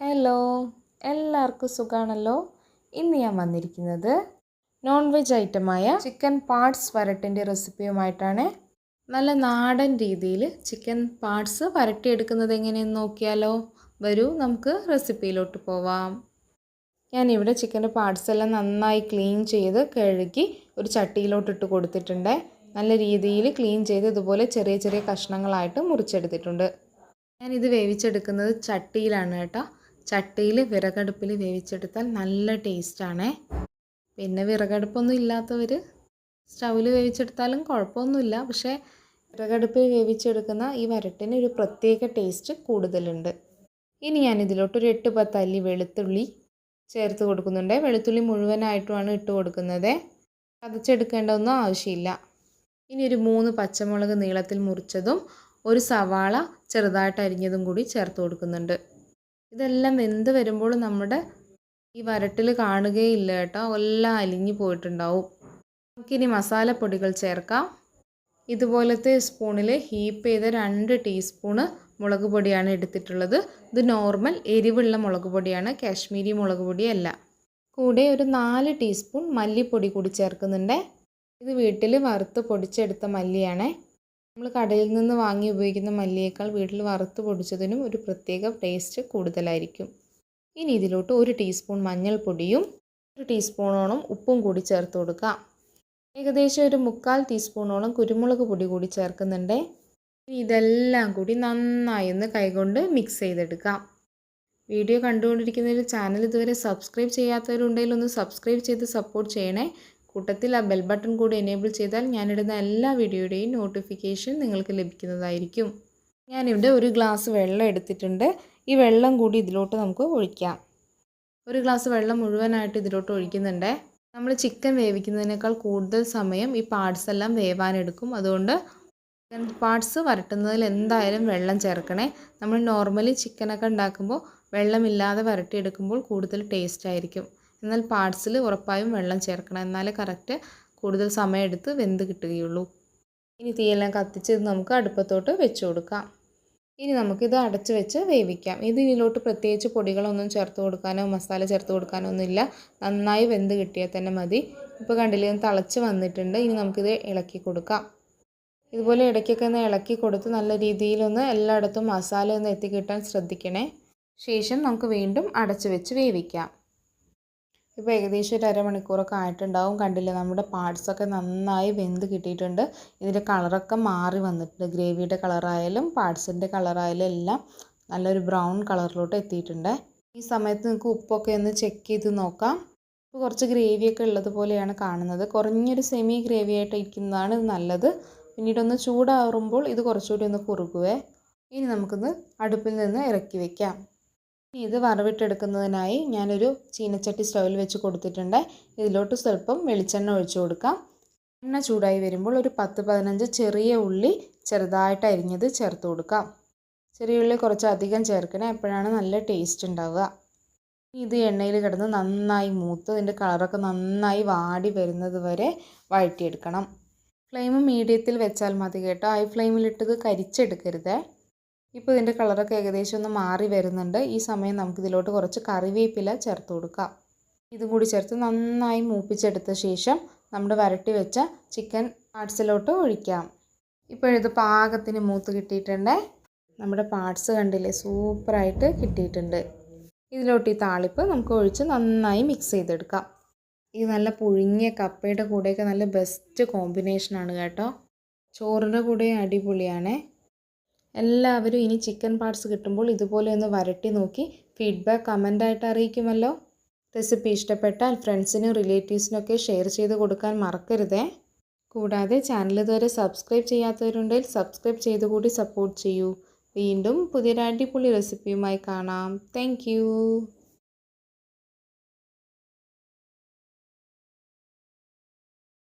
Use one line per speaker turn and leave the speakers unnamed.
Hello എല്ലാവർക്കും സുഖമാണല്ലോ ഇന്ന് ഞാൻ വന്നിരിക്കുന്നത് നോൺ വെജ് ഐറ്റമായ ചിക്കൻ പാർട്സ് വരട്ടിന്റെ റെസിപ്പിയുമായിട്ടാണ് നല്ല നാടൻ രീതിയിൽ ചിക്കൻ പാർട്സ് വരട്ടിയെടുക്കുന്നത് എങ്ങനെയെന്ന് നോക്കിയാലോ? വരൂ നമുക്ക് റെസിപ്പിയിലോട്ട് പോവാം. ഞാനിവിടെ ചിക്കന്റെ പാർട്സ് എല്ലാം നന്നായി ക്ലീൻ ചെയ്ത് കഴുകി ഒരു ചട്ടിയിലോട്ട് ഇട്ട് കൊടുത്തിട്ടുണ്ട്. നല്ല രീതിയിൽ ക്ലീൻ ചെയ്ത് ഇതുപോലെ ചെറിയ ചെറിയ കഷ്ണങ്ങളായിട്ട് മുറിച്ചെടുത്തിട്ടുണ്ട്. ഞാനിത് വേവിച്ചെടുക്കുന്നത് ചട്ടിയിലാണ് കേട്ടോ. ചട്ടിയിൽ വിറകടുപ്പിൽ വേവിച്ചെടുത്താൽ നല്ല ടേസ്റ്റാണ്. പിന്നെ വിറകടുപ്പൊന്നും ഇല്ലാത്തവർ സ്റ്റൗവിൽ വേവിച്ചെടുത്താലും കുഴപ്പമൊന്നുമില്ല. പക്ഷേ വിറകടുപ്പിൽ വേവിച്ചെടുക്കുന്ന ഈ വരട്ടിന് ഒരു പ്രത്യേക ടേസ്റ്റ് കൂടുതലുണ്ട്. ഇനി ഞാൻ ഇതിലോട്ട് ഒരു എട്ട് പത്ത് അല്ലി വെളുത്തുള്ളി ചേർത്ത് കൊടുക്കുന്നുണ്ട്. വെളുത്തുള്ളി മുഴുവനായിട്ടുമാണ് ഇട്ട് കൊടുക്കുന്നത്. ചതച്ചെടുക്കേണ്ട ഒന്നും ആവശ്യമില്ല. ഇനി ഒരു മൂന്ന് പച്ചമുളക് നീളത്തിൽ മുറിച്ചതും ഒരു സവാള ചെറുതായിട്ട് അരിഞ്ഞതും കൂടി ചേർത്ത് കൊടുക്കുന്നുണ്ട്. ഇതെല്ലാം വെന്ത് വരുമ്പോൾ നമ്മുടെ ഈ വരട്ടിൽ കാണുകയില്ല കേട്ടോ. എല്ലാം അലിഞ്ഞു പോയിട്ടുണ്ടാവും. നമുക്കിനി മസാലപ്പൊടികൾ ചേർക്കാം. ഇതുപോലത്തെ സ്പൂണിൽ ഹീപ്പ് ചെയ്ത രണ്ട് ടീസ്പൂണ് മുളക് പൊടിയാണ് എടുത്തിട്ടുള്ളത്. ഇത് നോർമൽ എരിവുള്ള മുളക് പൊടിയാണ് കാശ്മീരി മുളക് പൊടിയല്ല. കൂടെ ഒരു നാല് ടീസ്പൂൺ മല്ലിപ്പൊടി കൂടി ചേർക്കുന്നുണ്ട്. ഇത് വീട്ടിൽ വറുത്ത് പൊടിച്ചെടുത്ത മല്ലിയാണേ. നമ്മൾ കടയിൽ നിന്ന് വാങ്ങി ഉപയോഗിക്കുന്ന മല്ലിയേക്കാൾ വീട്ടിൽ വറുത്ത് പൊടിച്ചതിനും ഒരു പ്രത്യേക ടേസ്റ്റ് കൂടുതലായിരിക്കും. ഇനി ഇതിലോട്ട് ഒരു ടീസ്പൂൺ മഞ്ഞൾപ്പൊടിയും ഒരു ടീസ്പൂണോളം ഉപ്പും കൂടി ചേർത്ത് കൊടുക്കാം. ഏകദേശം ഒരു മുക്കാൽ ടീസ്പൂണോളം കുരുമുളക് പൊടി കൂടി ചേർക്കുന്നുണ്ട്. ഇതെല്ലാം കൂടി നന്നായി ഒന്ന് കൈകൊണ്ട് മിക്സ് ചെയ്തെടുക്കാം. വീഡിയോ കണ്ടുകൊണ്ടിരിക്കുന്നതിൽ ചാനൽ ഇതുവരെ സബ്സ്ക്രൈബ് ചെയ്യാത്തവരുണ്ടെങ്കിൽ ഒന്ന് സബ്സ്ക്രൈബ് ചെയ്ത് സപ്പോർട്ട് ചെയ്യണേ. കൂട്ടത്തിൽ ആ ബെൽ ബട്ടൺ കൂടി എനേബിൾ ചെയ്താൽ ഞാനിടുന്ന എല്ലാ വീഡിയോയുടെയും നോട്ടിഫിക്കേഷൻ നിങ്ങൾക്ക് ലഭിക്കുന്നതായിരിക്കും. ഞാനിവിടെ ഒരു ഗ്ലാസ് വെള്ളം എടുത്തിട്ടുണ്ട്. ഈ വെള്ളം കൂടി ഇതിലോട്ട് നമുക്ക് ഒഴിക്കാം. ഒരു ഗ്ലാസ് വെള്ളം മുഴുവനായിട്ട് ഇതിലോട്ട് ഒഴിക്കുന്നുണ്ട്. നമ്മൾ ചിക്കൻ വേവിക്കുന്നതിനേക്കാൾ കൂടുതൽ സമയം ഈ പാർട്സ് എല്ലാം വേവാനെടുക്കും അതുകൊണ്ട് ചിക്കൻ പാർട്സ് വരട്ടുന്നതിൽ എന്തായാലും വെള്ളം ചേർക്കണേ. നമ്മൾ നോർമലി ചിക്കനൊക്കെ ഉണ്ടാക്കുമ്പോൾ വെള്ളമില്ലാതെ വരട്ടിയെടുക്കുമ്പോൾ കൂടുതൽ ടേസ്റ്റ് ആയിരിക്കും. എന്നാൽ പാർട്സിൽ ഉറപ്പായും വെള്ളം ചേർക്കണം. എന്നാലേ കറക്റ്റ് കൂടുതൽ സമയമെടുത്ത് വെന്ത് കിട്ടുകയുള്ളൂ. ഇനി തീയെല്ലാം കത്തിച്ച് നമുക്ക് അടുപ്പത്തോട്ട് വെച്ച് കൊടുക്കാം. ഇനി നമുക്കിത് അടച്ച് വെച്ച് വേവിക്കാം. ഇതിലോട്ട് പ്രത്യേകിച്ച് പൊടികളൊന്നും ചേർത്ത് കൊടുക്കാനോ മസാല ചേർത്ത് കൊടുക്കാനോ ഒന്നുമില്ല. നന്നായി വെന്ത് കിട്ടിയാൽ തന്നെ മതി. ഇപ്പോൾ കണ്ടില്ലേ ഒന്ന് തിളച്ച് വന്നിട്ടുണ്ട്. ഇനി നമുക്കിത് ഇളക്കി കൊടുക്കാം. ഇതുപോലെ ഇടയ്ക്കൊക്കെ ഒന്ന് ഇളക്കി കൊടുത്ത് നല്ല രീതിയിലൊന്ന് എല്ലായിടത്തും മസാല ഒന്ന് എത്തിക്കിട്ടാൻ ശ്രദ്ധിക്കണേ. ശേഷം നമുക്ക് വീണ്ടും അടച്ച് വെച്ച് വേവിക്കാം. ഇപ്പോൾ ഏകദേശം ഒരു അരമണിക്കൂറൊക്കെ ആയിട്ടുണ്ടാവും. കണ്ടില്ലേ? നമ്മുടെ പാർട്സൊക്കെ നന്നായി വെന്ത് കിട്ടിയിട്ടുണ്ട്. ഇതിന്റെ കളറൊക്കെ മാറി വന്നിട്ടുണ്ട്. ഗ്രേവിയുടെ കളറായാലും പാർട്സിന്റെ കളറായാലും എല്ലാം നല്ലൊരു ബ്രൗൺ കളറിലോട്ട് എത്തിയിട്ടുണ്ട്. ഈ സമയത്ത് നിങ്ങൾക്ക് ഉപ്പൊക്കെ ഒന്ന് ചെക്ക് ചെയ്ത് നോക്കാം. ഇപ്പോൾ കുറച്ച് ഗ്രേവിയൊക്കെ ഉള്ളതുപോലെയാണ് കാണുന്നത്. കുറഞ്ഞൊരു സെമി ഗ്രേവി ആയിട്ട് ഇരിക്കുന്നതാണ് നല്ലത്. പിന്നീടൊന്ന് ചൂടാറുമ്പോൾ ഇത് കുറച്ചുകൂടി ഒന്ന് കുറുകുവേ. ഇനി നമുക്കൊന്ന് അടുപ്പിൽ നിന്ന് ഇറക്കി വയ്ക്കാം ഇത് വറവിട്ടെടുക്കുന്നതിനായി ഞാനൊരു ചീനച്ചട്ടി സ്റ്റൗവിൽ വെച്ച് കൊടുത്തിട്ടുണ്ട്. ഇതിലോട്ട് സ്വല്പം വെളിച്ചെണ്ണ ഒഴിച്ചു കൊടുക്കാം. എണ്ണ ചൂടായി വരുമ്പോൾ ഒരു പത്ത് പതിനഞ്ച് ചെറിയ ഉള്ളി ചെറുതായിട്ട് അരിഞ്ഞത് ചേർത്ത് കൊടുക്കാം. ചെറിയ ഉള്ളി കുറച്ച് അധികം ചേർക്കണേ. എപ്പോഴാണ് നല്ല ടേസ്റ്റ് ഉണ്ടാവുക. ഇത് എണ്ണയിൽ കിടന്ന് നന്നായി മൂത്ത് ഇതിന്റെ കളറൊക്കെ നന്നായി വാടി വരുന്നത് വരെ വഴറ്റിയെടുക്കണം. ഫ്ലെയിം മീഡിയത്തിൽ വെച്ചാൽ മതി കേട്ടോ. ഹൈ ഫ്ലെയിമിലിട്ടത് കരിച്ചെടുക്കരുതേ. ഇപ്പോൾ ഇതിന്റെ കളറൊക്കെ ഏകദേശം ഒന്ന് മാറി വരുന്നുണ്ട്. ഈ സമയം നമുക്ക് ഇതിലോട്ട് കുറച്ച് കറിവേപ്പില ചേർത്ത് കൊടുക്കാം. ഇതും കൂടി ചേർത്ത് നന്നായി മൂപ്പിച്ചെടുത്ത ശേഷം നമ്മുടെ വരട്ടി വെച്ച ചിക്കൻ പാർട്സിലോട്ട് ഒഴിക്കാം. ഇപ്പോഴിത് പാകത്തിന് മൂത്ത് കിട്ടിയിട്ടുണ്ട്. നമ്മുടെ പാർട്സ് കണ്ടില്ലേ സൂപ്പറായിട്ട് കിട്ടിയിട്ടുണ്ട്. ഇതിലോട്ട് ഈ താളിപ്പ് നമുക്ക് ഒഴിച്ച് നന്നായി മിക്സ് ചെയ്തെടുക്കാം. ഇത് നല്ല പുഴുങ്ങിയ കപ്പയുടെ കൂടെയൊക്കെ നല്ല ബെസ്റ്റ് കോമ്പിനേഷനാണ് കേട്ടോ. ചോറിന്റെ കൂടെ അടിപൊളിയാണേ. എല്ലാവരും ഇനി ചിക്കൻ പാർട്സ് കിട്ടുമ്പോൾ ഇതുപോലെ ഒന്ന് വരട്ടി നോക്കി ഫീഡ്ബാക്ക് കമന്റായിട്ട് അറിയിക്കുമല്ലോ. റെസിപ്പി ഇഷ്ടപ്പെട്ടാൽ ഫ്രണ്ട്സിനും റിലേറ്റീവ്സിനൊക്കെ ഷെയർ ചെയ്ത് കൊടുക്കാൻ മറക്കരുതേ. കൂടാതെ ചാനൽ ഇതുവരെ സബ്സ്ക്രൈബ് ചെയ്യാത്തവരുണ്ടെങ്കിൽ സബ്സ്ക്രൈബ് ചെയ്ത് കൂടി സപ്പോർട്ട് ചെയ്യൂ. വീണ്ടും പുതിയൊരു അടിപൊളി റെസിപ്പിയുമായി കാണാം. താങ്ക്